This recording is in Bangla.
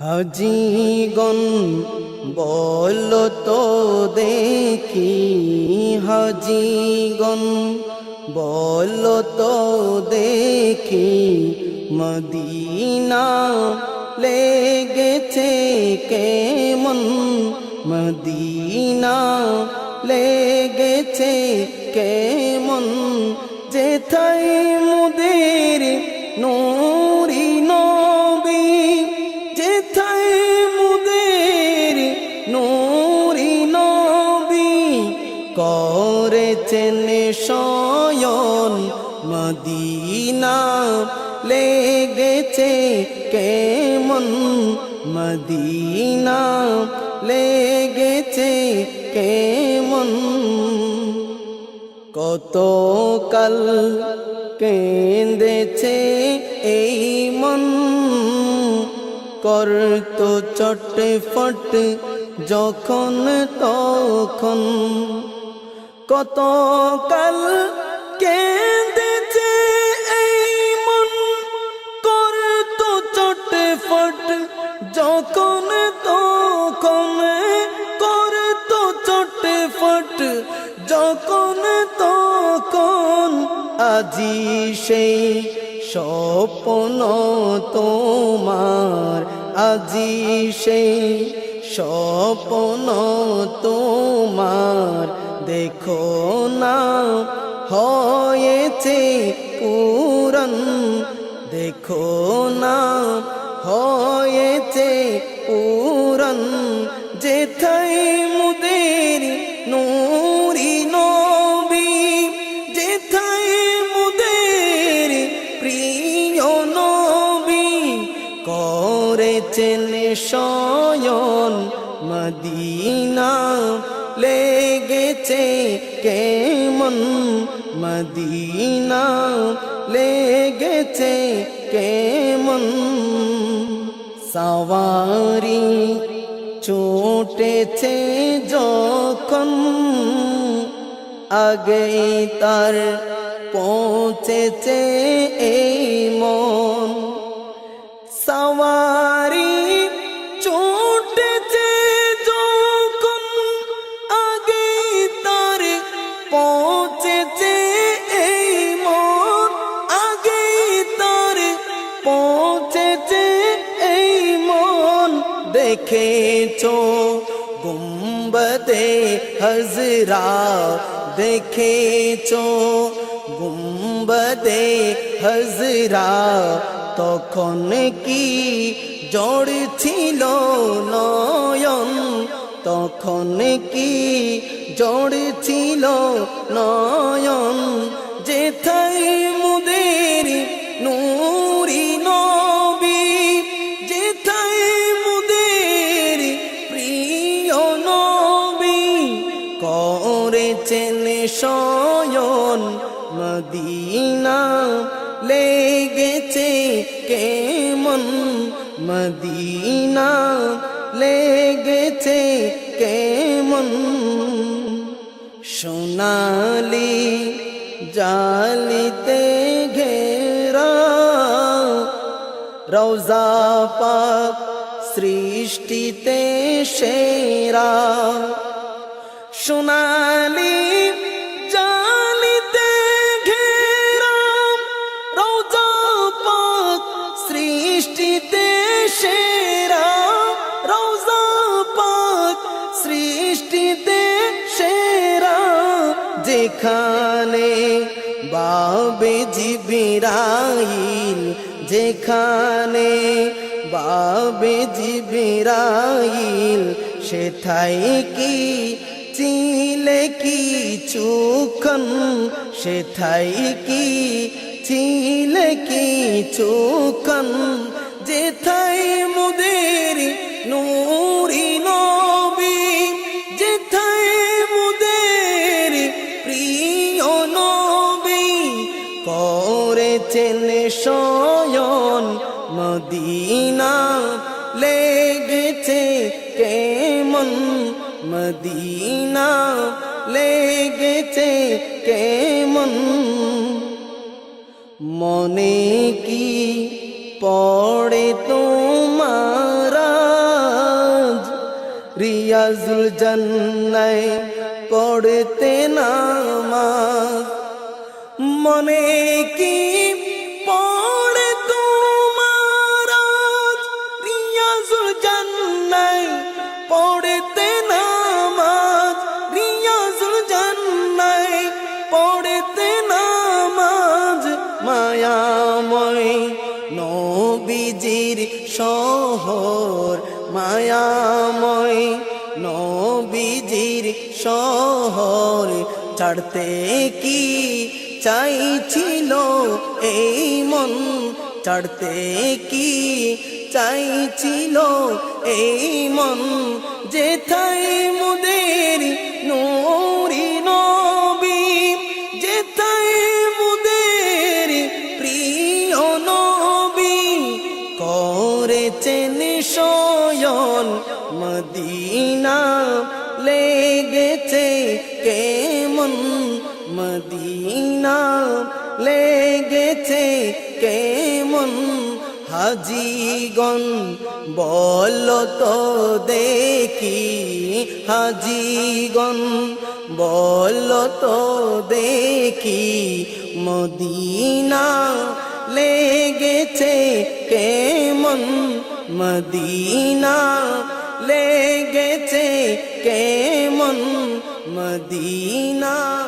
হাজিগণ, বল তো দেখি হাজিগণ, বল তো দেখি মদিনা লেগেছে কেমন? মদিনা লেগেছে কেমন? যেথায় মুদের নোরি করেছেন শয়ন মদিনা লেগেছে কেমন? মদিনা লেগেছে কেমন? কত কাল কেঁদেছে এই মন? করত চটফট যখন তখন কত কাল কেঁদেছে এই মন। করত চটফট, যখন তখন করত চটফট, যখন তখন আজি সেই স্বপ্ন তোমার। আজি সেই স্বপ্ন তোমার। দেখো না, হয়েছে পুরন দেখো না, হয়েছে পুরন যেথায় মুদের নুরি নবী, যেথায় মুদের প্রিয় নবী, করেছেন শয়ন মদিনা লেগেছে কেমন মদিনা লেগেছে কেমন সওয়ারি ছুটেছে যখন আগে তার পৌঁছেছে এই মন সওয়ারি দেখেছ গুম্বদে হজরা দেখেছ গুম্বদে হজরা তখন কি জড় ছিল নয়ন তখন কি জড় ছিল নয়ন যেথায় শয়ন মদিনা লেগেছে কেমন? মদিনা লেগেছে কেমন? সোনালি জালিতে ঘেরা রৌজা পাক সৃষ্টিতে সেরা। সোনালি জালিতে ঘেরা রৌজা পাক সৃষ্টিতে সেরা রৌজা পাক সৃষ্টিতে সেরা যেখানে বাবে জিবিরাইল, যেখানে বাবে জিবিরাইল, সেথায় কি চিলে কি চুখন? সেথায় কি চিলে কি চুখন? যেথায় মুদের নুরি নবী, যেথায় মুদের প্রিয় নবী, করেছেন শয়ন মদিনা, লেগেছে কেমন? মদিনা লেগেছে কেমন? মনে কি পড়ে তোমারা রিয়াজুল জান্নায় পড়তে নামাজ। মনে কি পড়ে তোমার আজ? রিয়াজুল নবীজির শহর মায়াময়, নবীজির শহর ছাড়তে কি চাইছিল এই মন? ছাড়তে কি চাইছিল এই মন? যেথায় মুদের মদিনা লেগেছে কেমন? মদিনা লেগেছে কেমন? হাজিগণ, বল তো দেখি। হাজিগণ, বল তো দেখি। মদিনা লেগেছে কেমন? মদিনা লেগেছে কেমন মদিনা?